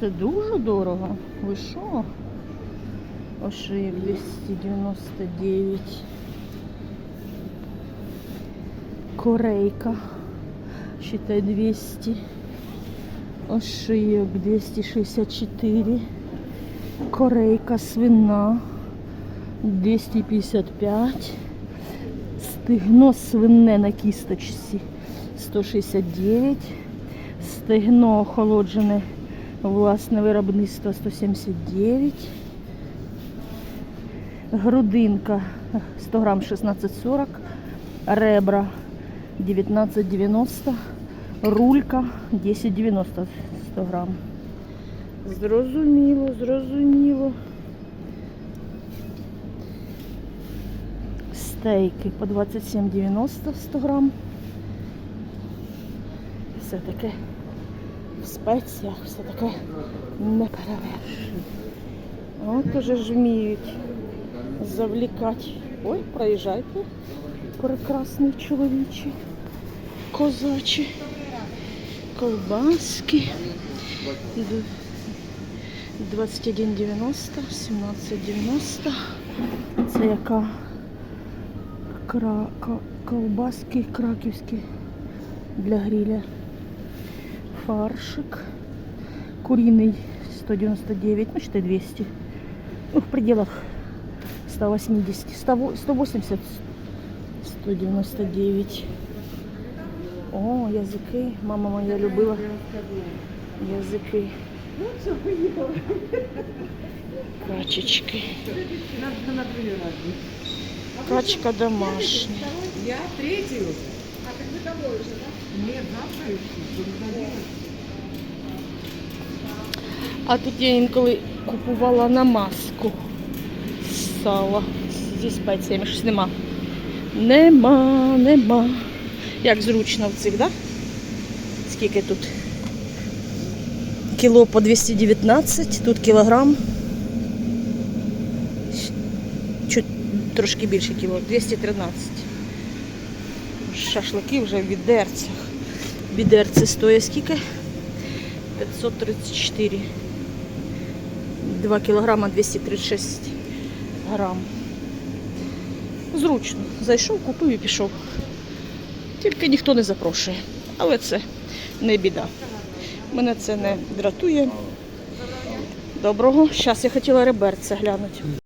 Це дуже дорого. Ви що? Ошиєк 299. Корейка. Считай 200. Ошийок 264. Корейка свина 255. Стегно свине на кісточці 169. Стегно охолоджене власне виробництво 179. Грудинка 100 грам 16,40. Ребра 19,90. Рулька 10,90 100 грам. Зрозуміло, зрозуміло. Стейки по 27,90 100 грам. Все таке в спеціях, все таке неперевершене. От уже ж вміють завлікати. Ой, проїжджайте. Прекрасний чоловічий, козачі, колбаски. Д- 21,90, 17,90. Це яка Кра... колбаски краківські для гриля. Фаршик. Куриный 199, ну считай 200. Ну, в пределах 180, 100 180, 199. О, язики. Мама моя любила язики. Качечки. Качка домашня. Я третью. А так вы домой уже, да? Нет, завтра. А тут я інколи купувала намазку з сала зі спеціями. Щось нема. Нема, нема. Як зручно в цих? Да? Скільки тут? Кіло по 219, тут кілограм. Чуть трошки більше кіло, 213. Шашлики вже в відерцях. Відерце стоїть скільки? 534. 2 кілограма 236 грам. Зручно. Зайшов, купив і пішов. Тільки ніхто не запрошує. Але це не біда. Мене це не дратує. Доброго. Зараз я хотіла реберця глянути.